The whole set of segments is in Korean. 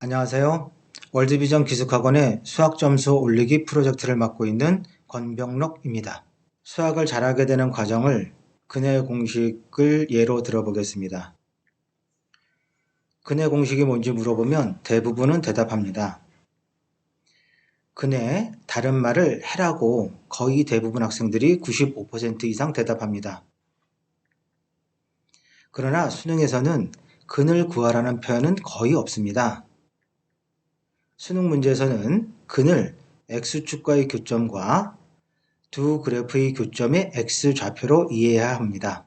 안녕하세요. 월드비전 기숙학원의 수학 점수 올리기 프로젝트를 맡고 있는 권병록입니다. 수학을 잘하게 되는 과정을 근해 공식을 예로 들어보겠습니다. 근해 공식이 뭔지 물어보면 대부분은 대답합니다. 근해 다른 말을 해라고 거의 대부분 학생들이 95% 이상 대답합니다. 그러나 수능에서는 근을 구하라는 표현은 거의 없습니다. 수능 문제에서는 근을 x축과의 교점과 두 그래프의 교점의 x좌표로 이해해야 합니다.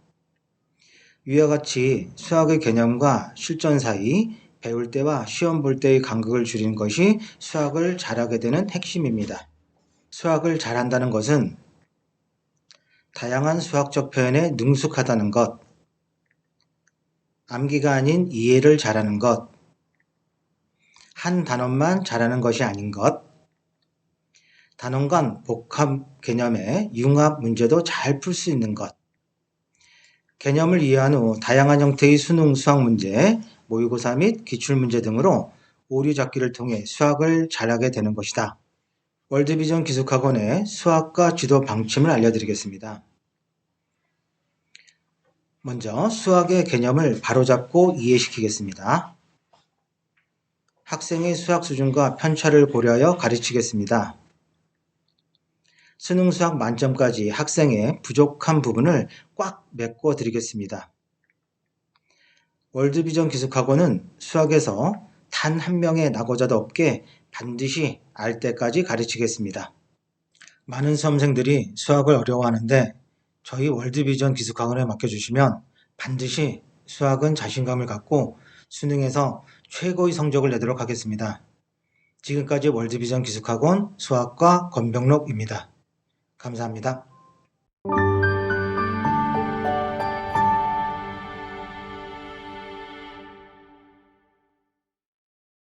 위와 같이 수학의 개념과 실전 사이 배울 때와 시험 볼 때의 간극을 줄이는 것이 수학을 잘하게 되는 핵심입니다. 수학을 잘한다는 것은 다양한 수학적 표현에 능숙하다는 것, 암기가 아닌 이해를 잘하는 것, 한 단원만 잘하는 것이 아닌 것, 단원 간 복합 개념의 융합 문제도 잘 풀 수 있는 것, 개념을 이해한 후 다양한 형태의 수능 수학 문제, 모의고사 및 기출문제 등으로 오류 잡기를 통해 수학을 잘하게 되는 것이다. 월드비전 기숙학원의 수학과 지도 방침을 알려드리겠습니다. 먼저 수학의 개념을 바로잡고 이해시키겠습니다. 학생의 수학 수준과 편차를 고려하여 가르치겠습니다. 수능 수학 만점까지 학생의 부족한 부분을 꽉 메꿔 드리겠습니다. 월드비전 기숙학원은 수학에서 단 한 명의 낙오자도 없게 반드시 알 때까지 가르치겠습니다. 많은 수험생들이 수학을 어려워하는데 저희 월드비전 기숙학원에 맡겨주시면 반드시 수학은 자신감을 갖고 수능에서 최고의 성적을 내도록 하겠습니다. 지금까지 월드비전 기숙학원 수학과 권병록입니다. 감사합니다.